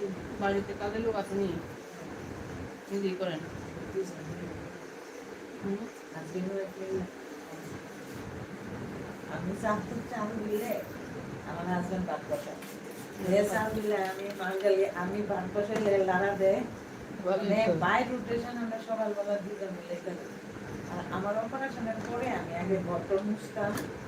দিন বাড়িতে কাজের লোক আছে নি নিজেই করেন। আমি চাকরি চাল দিলে আমার হাজবেন্ড ভাত বসায়। যে চাল দিলে আমি আমি ভাত বসাইলে লাড়া দেয় বাই রোটেশন আমরা সকালবেলা দুজন মিলে আর আমার অপারেশনের পরে আমি আগে বটল মুছতাম। হ্যাঁ,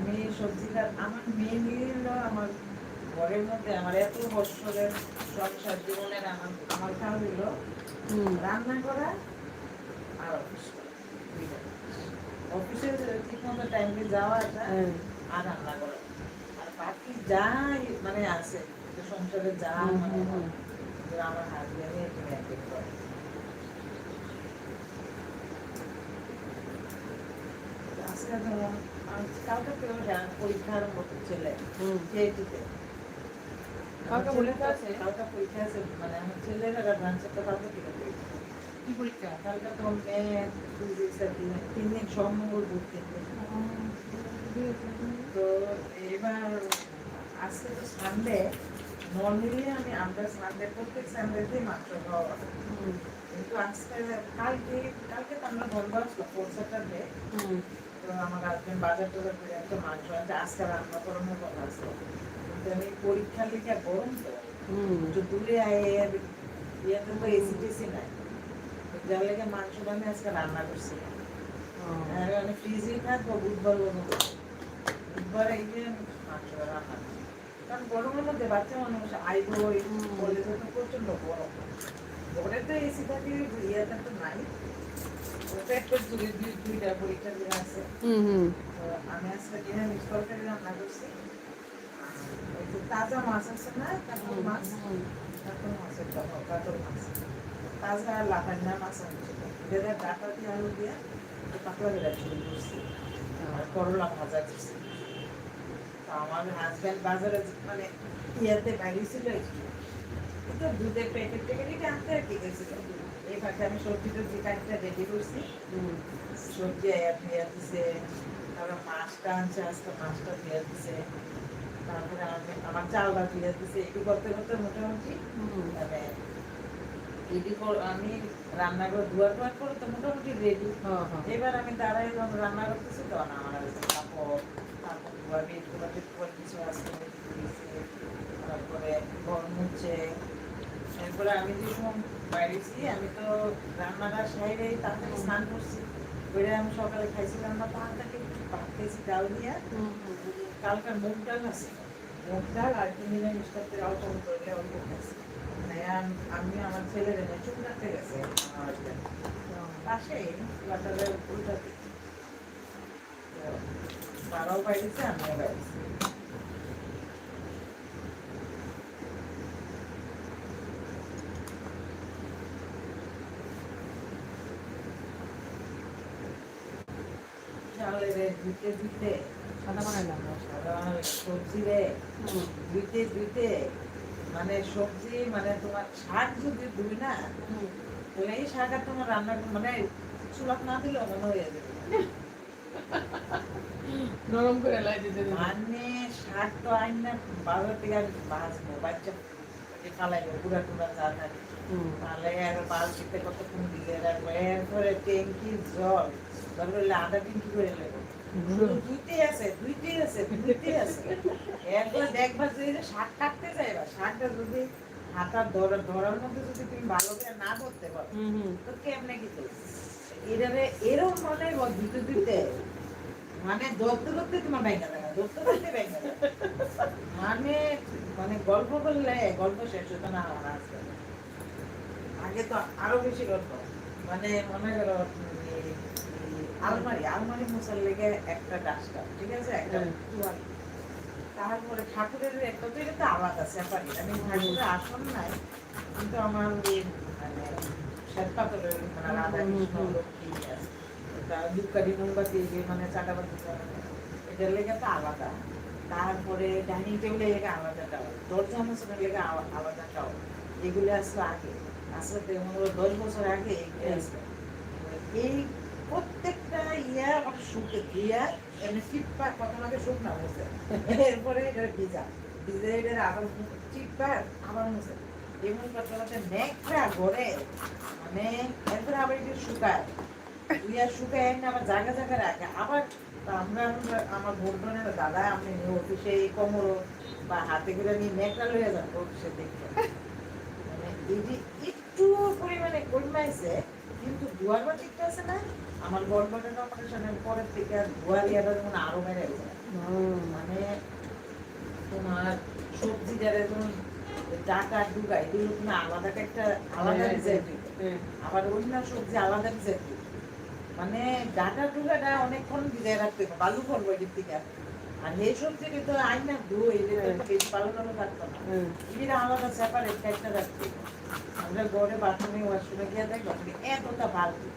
আমি সবজিটা আমার মেনলি আমার ঘরের মধ্যে আমার এত বছরের সংসার জীবনের আমার আমার কাজ হলো রান্না করা আর অফিস অফিসে ঠিক মতো টাইমে যাওয়া হ্যাঁ। আর রান্না করা। আর বাকি যা মানে আছে সংসারে যা মানে। আমার একটু ম্যানেজ করে। আজকে আজ কালকে পরীক্ষার মতো ছেলে সিআইটিতে কালকে পরীক্ষা আছে? কালকে পরীক্ষা আছে মানে আমার ছেলের অ্যাডভান্স একটা কালকে থেকে পরীক্ষা। কি পরীক্ষা? কালকে তো ম্যাথ তিন দিন এবার আজকে তো সানডে নর্মালি আমি আমরা সানডে প্রত্যেক সানডেতেই মাংস খাওয়া। কিন্তু আজকে কালকে কালকে তো আমরা বন্ধ আসলো ফোর স্যাটারডে হুম আমার হাজবেন্ড বাজার টাজার করে মাংস আছে আজকে রান্না করানোর কথা আছে। কিন্তু আমি পরীক্ষার লিখে গরম তো একটু দূরে ইয়েতে তো এসি টেসি নাই। যার লেগে মাংসটা আমি আজকে রান্না করছি। আর আমি ফ্রিজেই থাকব বুধবার পর্যন্ত বুধবার। এই যে মাংসটা রান্না কারণ গরমের মধ্যে বাচ্চা মানুষ আইবো। কলেজে তো প্রচণ্ড গরম। ঘরে তো এসি থাকে ইয়েতে তো নাই। তাজা মাছ তাজা লাফান্না মাছ আনছিল এদের পাতলা করলা ভাজা করছি আমার হাজব্যান্ড বাজারে মানে ইয়েতে বাইরে ছিল দুধের প্যাকেট প্যাকেট আনতে আর কি গেছিল ফাঁকে আমি সবজি টবজি কাটতে রেডি করছি সবজি দিয়ে দিছে তারপরে মাছটা আনছে আজকে মাছটা দিয়ে দিছে তারপরে আমি আমার চালটা দিয়ে দিছে একটু করতে করতে মোটামুটি মানে রেডি আমি রান্নাঘর দুয়ার দুয়ার করে তো মোটামুটি রেডি হ্যাঁ হ্যাঁ। এবার আমি দাঁড়াই যখন রান্না করতেছি তখন আমার কাপড় তারপর ধোয়া বেডগুলো বেড করে কিছু দিয়েছে তারপরে ঘর মুছে এরপরে আমি যে সময় বাইরেছি আমি তো রান্নাটা সাইডে তাড়াতাড়ি স্নান করছি। ওইটা আমি সকালে খাইছিলাম না তাড়াতাড়ি একটু খেয়েছি ডাল দিয়ে। হুম হুম কালকে মুগ ডাল আছে। মুগ ডাল আর কি নিরামিষ করতে অল্প করলে অল্প খাইছি। মানে আমি আমার ছেলের এনে চুপ গেছে। পাশেই বাটারের উল্টাতে বাইরেছে আমিও বাইরেছি ধুতে ধুতে সাদা বানাইলাম সাধারণ সবজি রে হুম ধুইতে ধুইতে মানে সবজি মানে তোমার শাক যদি ধুই না এই শাক আর তোমার রান্না মানে চুলাত না দিলে মনে হয়ে যাবে নরম করে লাই দিতে মানে শাক তো আইন না বাজার থেকে আমি বাঁচবো বাচ্চা ফালাইবো পুরা টুরা যা থাকে তাহলে আর বালতিতে কতক্ষণ দিলে? রাখব এরপরে ট্যাঙ্কি জল। তারপরে আধা ট্যাঙ্কি করে নেব। শুধু আছে দুইটাই আছে দুইটাই আছে। এরপরে দেখবা যে শাক কাটতে যাইবা শাকটা যদি হাতার ধরা ধরার মধ্যে যদি তুমি ভালো করে না করতে পারো হুম হুম। তো কেমনে কি করবে? এটারে মনে দিতে ধরতে ধরতে তোমার ধরতে ধরতে ব্যাঙ্গা মানে মানে গল্প করলে গল্প শেষ হতো না আমার আজকে আগে তো আরও বেশি গল্প। মানে মনে করো আলমারি আলমারি মশার লেগে একটা ডাস্টার ঠিক আছে? একটা। তারপরে ঠাকুরের একটা তো এটা তো আলাদা সেপারেট আমি ঠাকুরের আসন নাই কিন্তু আমার ওই মানে শ্বেতপাথরের মানে রাধা কৃষ্ণ লক্ষ্মী আছে এটা দুপকাঠি মোমবাতি যে মানে চাটাবাতি এটার লেগে তো আলাদা। তারপরে ডাইনিং টেবিলের লেগে আলাদা টাওয়ার দরজা মোছনের লেগে আলাদা টাওয়ার এগুলো আসলো আগে। আসলে দশ বছর আগে এগুলো আসলো। এই প্রত্যেকটা দিয়া আগে শুকনা বসে এরপরে এটা ভিজা। ভিজে এটা আবার আবার এমন ঘরে মানে এরপরে আবার শুকায়। ইয়া শুকায় আবার জায়গা জায়গা রাখে। আবার আমরা আমরা- বোনের দাদা, আপনি অফিসে এই কোমরো বা হাতে করে নিয়ে নেকড়া লইয়া যান অফিসে দেখতে। মানে একটু পরিমাণে কমাইছে কিন্তু দুয়ার বাটিটা আছে না? আমার গর্ভটের অপারেশনের পরের থেকে আর দুয়ার ইয়াটা যেমন আরও বেড়ে গেছে। মানে তোমার সবজি যারা যেমন টাকা ডুগা এগুলো তুমি আলাদা একটা আলাদা হ্যাঁ, ডিজাইন আবার অরিজিনাল সবজি আলাদা ডিজাইন মানে ডাটা ডুগাটা অনেকক্ষণ ভিজায় রাখতে হবে বালু করব এদিক থেকে আর। এই সবজি তো আইনা ধুই বেশি ভালো ভালো থাকতো না। এটা আলাদা সেপারেট একটা রাখতে। আমরা ঘরে বাথরুমে ওয়াশরুমে গিয়ে দেখব এতটা বালতি।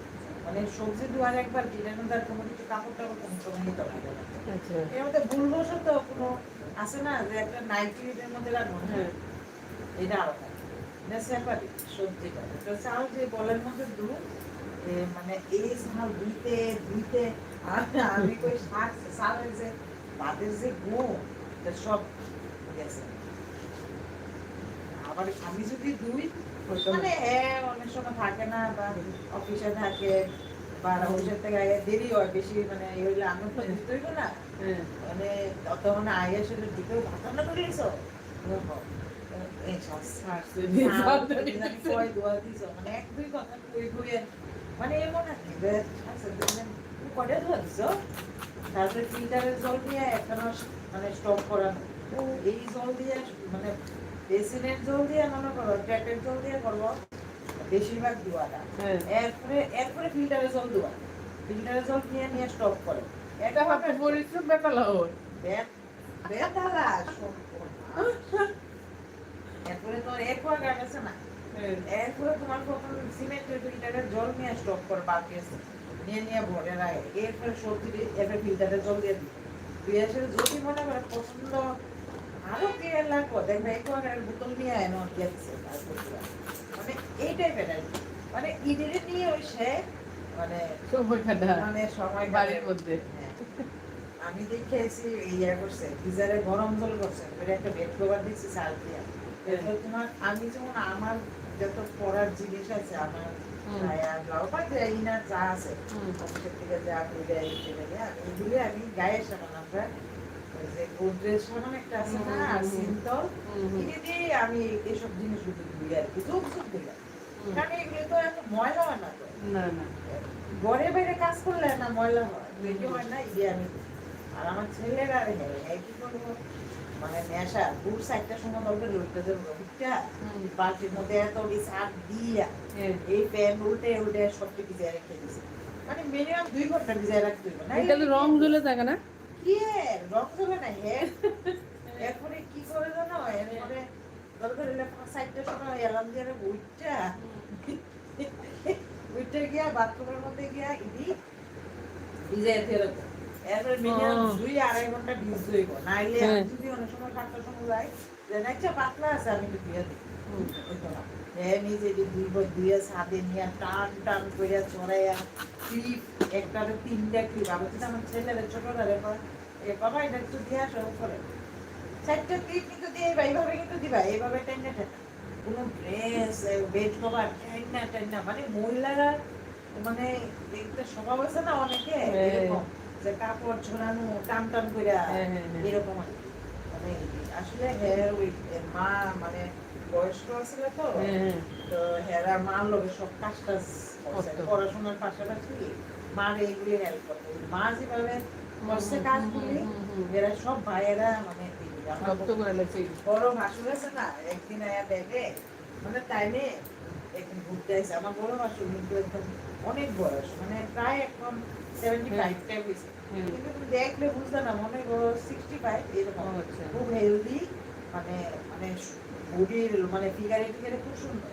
মানে সবজি ধোয়ার একবার কিনে তার কোনো কিছু কাপড় টাপড় কোনো সময় নিতে পারবে আচ্ছা। এর মধ্যে ভুলবশত কোনো আছে না যে একটা নাইট্রিটের মধ্যে রাখব হ্যাঁ এটা আলাদা। এটা সেপারেট সবজিটা। তো চাল যে বলের মধ্যে দু মানে এই চাল ধুইতে ধুইতে আমি আমি কই শাক চালের যে ভাতের যে সব গেছে। আবার আমি যদি দুই মানে হ্যাঁ অনেক সময় থাকে না বা অফিসে থাকে বা অফিসের থেকে আগে দেরি হয় বেশি মানে এই হইলে আমি তো দিতে হইব না। হ্যাঁ। মানে আগে সেটা দিতেও ভাত রান্না করে দিছো এই সব আসছে কয় দোয়া দিছো মানে এক দুই কথা কই কইয়ে মানে এমন আর কি যে আচ্ছা তুমি কয়টা দোয়া দিছো? তারপরে ফিল্টারের জল দিয়ে একটা মানে স্টক করানো। এই জল দিয়ে মানে বেসিনের জল দিয়ে মনে করো ট্যাপের জল দিয়ে করব বেশিরভাগ দোয়াটা। হ্যাঁ। এরপরে এরপরে ফিল্টারের জল দেওয়া ফিল্টারের জল নিয়ে নিয়ে স্টক করে। এটা হবে পরিশ্রম বেকাল হয়। বেতালা এরপরে তোর অ্যাকোয়াগার্ড আছে না? হ্যাঁ। এরপরে তোমার প্রথম সিমেন্টের ফিল্টারের জল নিয়ে স্টক করে বাকি আছে। নিয়ে নিয়ে ভরে রাখে এরপরে সবজি এরপরে ফিল্টারের জল দিয়ে দিই তুই এসে যদি মনে করে পছন্দ আরও দেখবে বোতল নিয়ে আয় মানে এই টাইপের মানে ইডেরে নিয়ে ওই সে মানে মানে সময় বাড়ির মধ্যে। হ্যাঁ। আমি দেখে ইয়া করছে গিজারে গরম জল করছে। একটা বেড কভার দিচ্ছি চাল দিয়া। তোমার আমি যেমন আমার যত পড়ার জিনিস আছে আমার যা আছে থেকে যা আমি এগুলি আমি গায়ের সামান আমরা যে গোদরেজ সামান একটা আছে না আর হুম, হুম। সিন্তল হুম, হুম। দিয়ে আমি এসব জিনিস ধুই আর কি যুগ যুগ দিলাম কারণ এগুলো তো এত ময়লা হয় না না না। ঘরে বাইরে কাজ করলে না ময়লা হয় বেশি হয় না ইয়ে আমি আর আমার ছেলেরা হ্যাঁ কি করব? মানে নেশা দূর সাইডটা সময় দরকার লইতে দেবো বুঝটা বালতির মধ্যে এত সার দিয়া হ্যাঁ। এই প্যান উল্টে উল্টে সব ভিজায় রেখে দিছে। মানে মিনিমাম দুই ঘণ্টা ভিজায় রাখতে হবে না? এটা রং জ্বলে থাকে না? কি রং চলে না এরপরে কি করে জানো? এরপরে দরকার হলে সাইডটা সময় এলাম দিয়ে উইটটা উইটটা গিয়া বাথরুমের মধ্যে গিয়া ইদি ভিজাই ফেরত এরপরে মিনিমাম দুই আড়াই ঘণ্টা ভিজ হইব। নাইলে। যদি অনেক সময় সাতটার সময় যাই যে না একটা পাতলা আছে আমি একটু দিয়ে দিই। হুম। হইতো না। এ নিজে যে দুই বার দুইয়া ছাদে নিয়ে টান টান করে চড়াইয়া ক্লিপ একটাতে তিনটা ক্লিপ আমি আমার ছেলেদের ছোটরা রে বাবা এটা একটু দিয়ে আসো করে চারটা ক্লিপ কিন্তু দিয়ে এইভাবে কিন্তু দিবা এইভাবে টেনে টেনে কোনো ড্রেস বেড কভার টেন্না মানে মহিলারা মানে একটা স্বভাব আছে না অনেকে হ্যাঁ। এরকম যে কাপড় ঝোলানো টান টান করে হ্যাঁ, হ্যাঁ, হ্যাঁ। এরকম মানে আসলে হেয়ার ওই মা মানে বয়স্ক তো? হ্যাঁ হ্যাঁ। তো হেরা মার লোকে সব কাজ টাজ পড়াশোনার পাশাপাশি মার এইগুলি হেল্প করতো। মা যেভাবে করছে কাজগুলি হুম, হুম, হুম। এরা সব ভাইয়েরা মানে বড় ভাসুর আছে না একদিন আয়া দেখে মানে টাইমে একদিন ঘুরতে আসছে আমার বড় ভাসুর কিন্তু একদম অনেক বয়স মানে প্রায় এখন সেভেন্টি ফাইভ টাইম হয়েছে কিন্তু দেখলে বুঝতে না মনে করো সিক্সটি ফাইভ এরকম। আচ্ছা। খুব হেলদি মানে মানে বডির মানে ফিগারে ফিগারে খুব সুন্দর।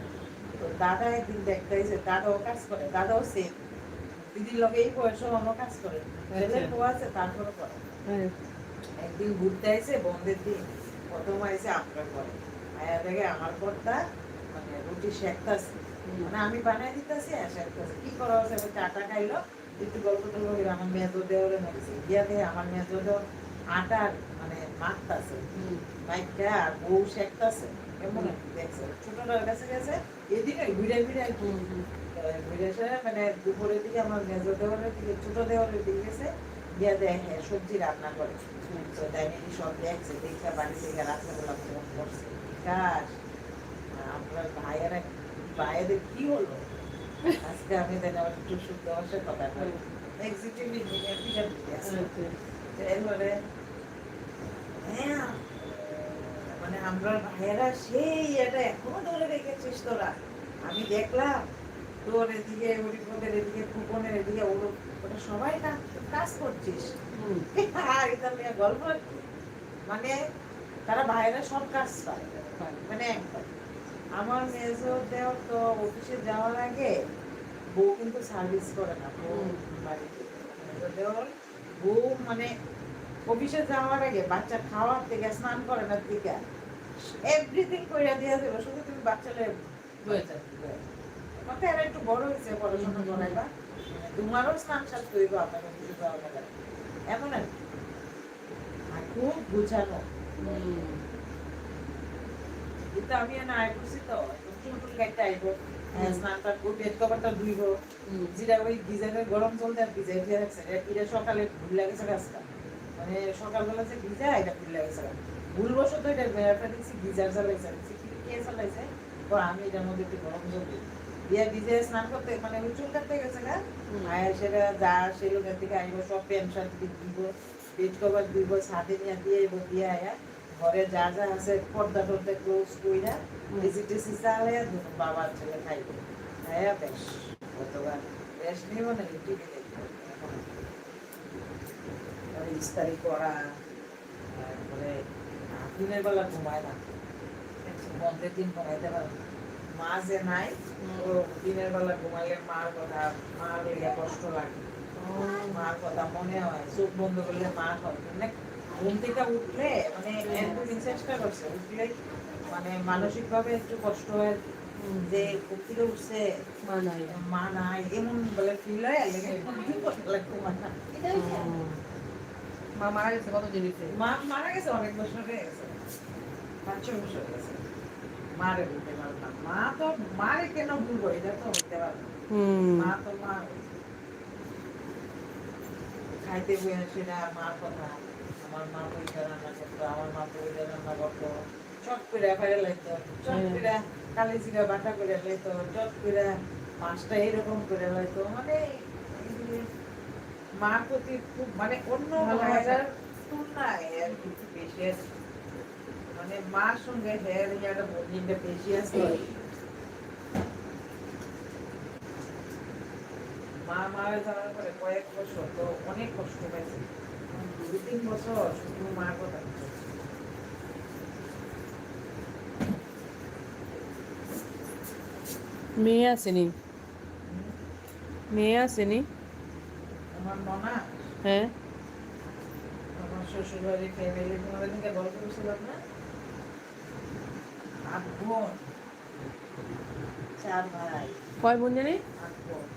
তো দাদা একদিন দেখতে এসে দাদাও কাজ করে দাদাও সেম দিদির লগে এই বয়সে অন্য কাজ করে। আচ্ছা। বউ আছে তারপরে করে। হ্যাঁ। একদিন ঘুরতে আইসে বন্ধের দিন। প্রথম আইসে আপনার ঘরে। আয়া দেখে আমার পরটা মানে রুটি শেখতাছে মানে আমি বানাই দিতেছি আর শেখতাছে কি করা হচ্ছে আমি চাটা খাইলো। একটু গল্প টল্প করে আমার মেজো দেওয়ারে নাকি গিয়া দিয়ে আমার দেওয়ার আটার মানে মাখতাছে হুম। মাইকটা আর বউ শেখতাছে কেমন দেখছে? ছোটটার কাছে গেছে এদিকে ঘুরে ঘুরে। ঘুরে এসে মানে দুপুরের দিকে আমার মেজো দেওয়ারের দিকে ছোট দেওয়ারের দিকে গেছে গিয়া দেখে সবজি রান্না করে। তো তাই সব দেখছে দেখে বাড়ি থেকে রাত্রেবেলা ফোন করছে বিকাশ আপনার ভাইয়েরা ভাইয়েদের কি হলো? আজকে আমি তাই আবার একটু শুদ্ধ ভাষায় কথা বলি। এক্সিকিউটিভ ইঞ্জিনিয়ার আচ্ছা। এরপরে হ্যাঁ মানে আমরা ভাইয়েরা সেই এটা এখনও ধরে রেখেছিস তোরা। আমি দেখলাম তোর এদিকে অরিপদের এদিকে ফুকনের এদিকে ওর ওটা সবাই কাজ করছিস। আর এটা নিয়ে গল্প মানে তারা ভাইয়েরা সব কাজ পায়। মানে একবার আমার মেজো দেওয়ার তো অফিসে যাওয়ার আগে বউ কিন্তু সার্ভিস করে না বউ বাড়িতে। মেজো দেওয়ার বউ মানে অফিসে যাওয়ার আগে বাচ্চা খাওয়ার থেকে স্নান করে না দিকে এভরিথিং কইরা দিয়ে দেবো শুধু তুমি বাচ্চালে হয়ে। কথা এরা একটু বড় হয়েছে পড়াশোনা করাইবা তোমারও স্নান সাত করিব আপনাকে কিছু দেওয়া হবে এমন আর আর খুব বুঝানো কিন্তু আমি না আয় করছি তো। চুল টুল কাটতে আইব। হুম। স্নানটা করব বেড কভারটা ধুইব। হুম। যেটা ওই গিজারের গরম জল ভিজাই দিয়ে রাখছে। এটা- সকালে ভুল লাগেছে রাস্তা। মানে সকালবেলা যে ভিজা এটা ভুল লাগেছে ভুল বসত এটা মেয়েটা দেখছি গিজার চালাইছে কি চালাইছে তো আমি এটার মধ্যে একটু গরম জল দিই দিয়ে ভিজে স্নান করতে মানে ওই চুল কাটতে গেছে না হুম। আয়া সেটা যা সেই লোকের থেকে আইব সব প্যান্ট শার্ট দিব বেড কভার দিব ছাদে নিয়ে দিয়ে আইব দিয়ে আয়া ঘরে যা যা আছে পর্দা টর্দা ক্লোজ কইরা। এসি টেসি চালে দুটো বাবার ছেলে খাইব হ্যাঁ বেশ গতবার রেস্ট নিব না টিভি দেখব ইস্তারি করা তারপরে দিনের বেলা ঘুমায় না। বন্ধের দিন ঘুমাইতে পারে না। মা যে নাই ও দিনের বেলা ঘুমাইলে মার কথা মার লেগে কষ্ট লাগে। মার কথা মনে হয় চোখ বন্ধ করলে মা হয়। মানে ঘুম থেকে উঠলে মানে একদিন চেষ্টা করছে উঠলে মানে মানসিক ভাবে একটু কষ্ট হয়। যে থেকে উঠছে মা নাই। মা নাই এমন বলে ফিল হয় লেগে মা না। মা মারা গেছে কত জিনিসে মা মারা গেছে অনেক বছর হয়ে গেছে। পাঁচ ছ বছর হয়ে গেছে। মারে বলতে পারতাম। মা তো মারে কেন ভুলবো এটা তো পারে মা তো মা খাইতে বই সেটা মার কথা। আমার মা পয়সা রান্না করতো আমার মা পয়সা রান্না করতো চট করে ফেলে লাইতো চট হ্যাঁ। করে কালি জিরা বাটা করে লাইতো চট করে মাছটা এরকম করে লাইতো। মানে মার প্রতি খুব মানে অন্য তুলনায় আর কি বেশি আছে। মানে মার সঙ্গে হেয়ার ইয়াটা বন্ডিংটা বেশি আছে। মা মারা যাওয়ার পরে কয়েক বছর তো অনেক কষ্ট পাইছে দু তিন বছর শুধু মার কথা মেয়ে আসেনি মেয়ে আসেনি হ্যাঁ। আমার শ্বশুর ফ্যামিলি তোমাদের থেকে গল্প করছিলাম না? আট বোন। চার ভাই। কয় বোন জানি? আট বোন।